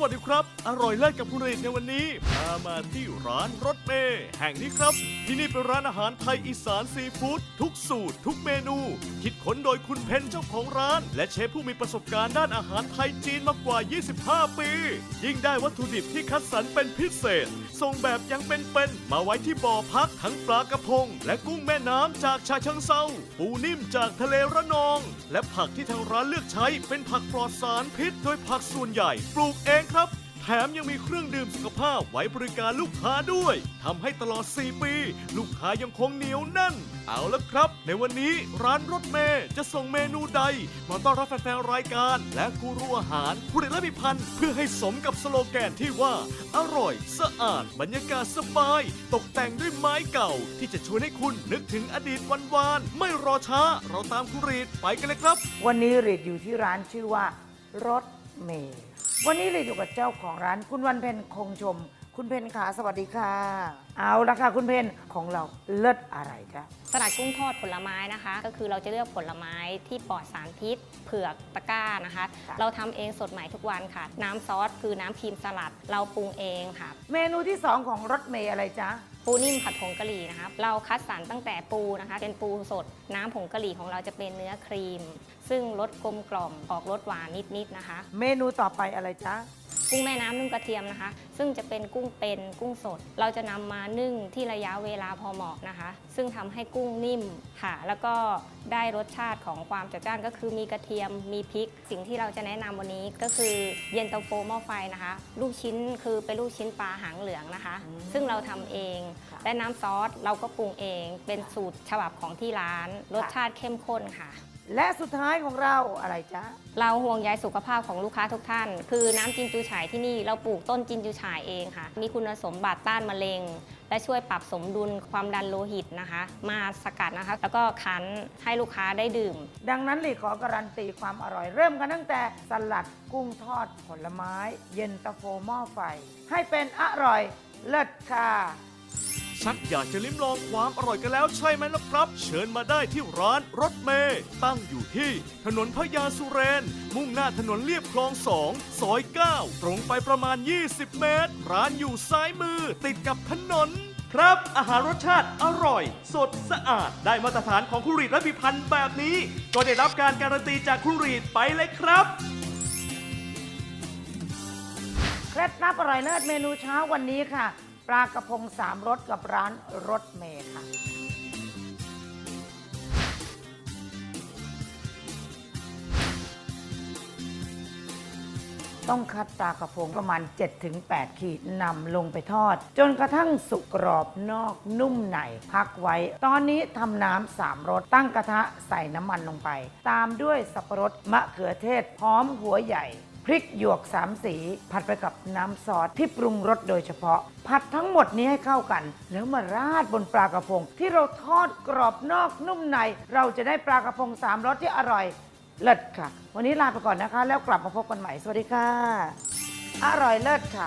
วัสดีครับ อร่อยเลิศกับคุณรีดในวันนี้พามาที่ร้านรถเมย์แห่งนี้ครับ ที่นี่เป็นร้านอาหารไทยอีสานซีฟู้ดทุกสูตร ทุกเมนู คิดค้นโดยคุณเพนเจ้าของร้าน และเชฟผู้มีประสบการณ์ด้านอาหารไทยจีนมากกว่า 25 ปี ยิ่งได้วัตถุดิบที่คัดสรรเป็นพิเศษส่งแบบยังเป็นๆมาไว้ที่บ่อพักทั้งปลากระพง และกุ้งแม่น้ำจากชาเชิงเซาปูนิ่มจากทะเลระนอง และผักที่ทางร้านเลือกใช้เป็นผักปลอดสารพิษ โดยผักส่วนใหญ่ ปลูกเองครับ แถมยังมีเครื่องดื่มสุขภาพไว้บริการลูกค้าด้วย ทำให้ตลอด 4 ปี ลูกค้ายังคงเหนียวแน่น เอาละครับ ในวันนี้ร้านรถเมย์จะส่งเมนูใด มาต้อนรับแฟนๆรายการ และกูรูอาหารผู้ได้รับพิพันธ์เพื่อให้สมกับสโลแกนที่ว่า อร่อย สะอาด บรรยากาศสบาย ตกแต่งด้วยไม้เก่า ที่จะชวนให้คุณนึกถึงอดีตวันๆไม่รอช้า เราตามคุณรีดไปกันเลยครับ วันนี้รีดอยู่ที่ร้านชื่อว่ารถเมย์ วันนี้เลยอยู่กับเจ้าของร้านคุณวันเพ็ญคงชม คุณเพนขาสวัสดีค่ะ เอาละค่ะคุณเพนของเราเลิศอะไรจ๊ะสลัดกุ้งทอดผลไม้นะคะ ก็คือเราจะเลือกผลไม้ที่ปลอดสารพิษเผือกตะกร้านะคะค่ะเราทำเองสดใหม่ทุกวันค่ะ น้ำซอสคือน้ำครีมสลัด เราปรุงเองค่ะ เมนูที่สองของรถเมย์อะไรจ๊ะปูนิ่มผัดผงกะหรี่นะคะ เราคัดสรรตั้งแต่ปูนะคะ เป็นปูสด น้ำผงกะหรี่ของเราจะเป็นเนื้อครีม ซึ่งรสกลมกล่อมออกรสหวานนิดๆนะคะ เมนูต่อไปอะไรจ๊ะ กุ้งแม่น้ำนึ่งกระเทียมนะคะ ซึ่งจะเป็นกุ้งเป็นกุ้งสด เราจะนำมานึ่งที่ระยะเวลาพอเหมาะนะคะ ซึ่งทำให้กุ้งนิ่มค่ะ แล้วก็ได้รสชาติของความจัดจ้านก็คือมีกระเทียมมีพริก สิ่งที่เราจะแนะนำวันนี้ก็คือเย็นตาโฟหม้อไฟนะคะ ลูกชิ้นคือเป็นลูกชิ้นปลาหางเหลืองนะคะอืมซึ่งเราทำเองค่ะและน้ำซอสเราก็ปรุงเอง เป็นสูตรฉบับของที่ร้าน รสชาติเข้มข้นค่ะ และสุดท้ายของเราอะไรจ๊ะ เราห่วงใยสุขภาพของลูกค้าทุกท่าน คือน้ำจินจูฉายที่นี่เราปลูกต้นจินจูฉายเองค่ะ มีคุณสมบัติต้านมะเร็ง และช่วยปรับสมดุลความดันโลหิตนะคะ มาสกัดนะคะ แล้วก็คั้นให้ลูกค้าได้ดื่ม ดังนั้นรีขอการันตีความอร่อยเริ่มกันตั้งแต่สลัดกุ้งทอดผลไม้ เย็นตาโฟหม้อไฟ ให้เป็นอร่อยเลิศค่ะ ชักอยากจะลิ้มลองความอร่อยกันแล้วใช่ไหมล่ะครับ เชิญมาได้ที่ร้านรถเมย์ตั้งอยู่ที่ถนนพญาสุเรน มุ่งหน้าถนนเลียบคลองสองซอย 9 ตรงไปประมาณ 20 เมตร ร้านอยู่ซ้ายมือติดกับถนน ครับ อาหารรสชาติอร่อย สดสะอาด ได้มาตรฐานของคุณรีดและพิพันธ์แบบนี้ ก็ได้รับการการันตีจากคุณรีดไปเลยครับ เคล็ดลับอร่อยเลิศเมนูเช้าวันนี้ค่ะ ปลากระพงสามรสกับร้านรสเมย์ค่ะ ต้องคัดปลากระพงประมาณ 7-8 ขีดนำลงไปทอด จนกระทั่งสุกกรอบนอกนุ่มในพักไว้ ตอนนี้ทำน้ำสามรสตั้งกระทะใส่น้ำมันลงไป ตามด้วยสับปะรดมะเขือเทศพร้อมหัวใหญ่ พริกหยวกสามสี ผัดไปกับน้ำซอสที่ปรุงรสโดยเฉพาะ ผัดทั้งหมดนี้ให้เข้ากัน แล้วมาราดบนปลากระพง ที่เราทอดกรอบนอกนุ่มใน เราจะได้ปลากระพงสามรสที่อร่อยเลิศค่ะ วันนี้ลาไปก่อนนะคะ แล้วกลับมาพบกันใหม่ สวัสดีค่ะ อร่อยเลิศค่ะ